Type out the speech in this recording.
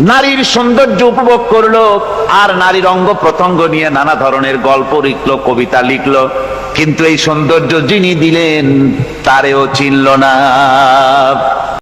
নারীর সৌন্দর্য উপভোগ করল, আর নারীর অঙ্গ প্রত্যঙ্গ নিয়ে নানা ধরনের গল্প লিখলো, কবিতা লিখলো। কিন্তু এই সৌন্দর্য যিনি দিলেন, তারেও চিনল না।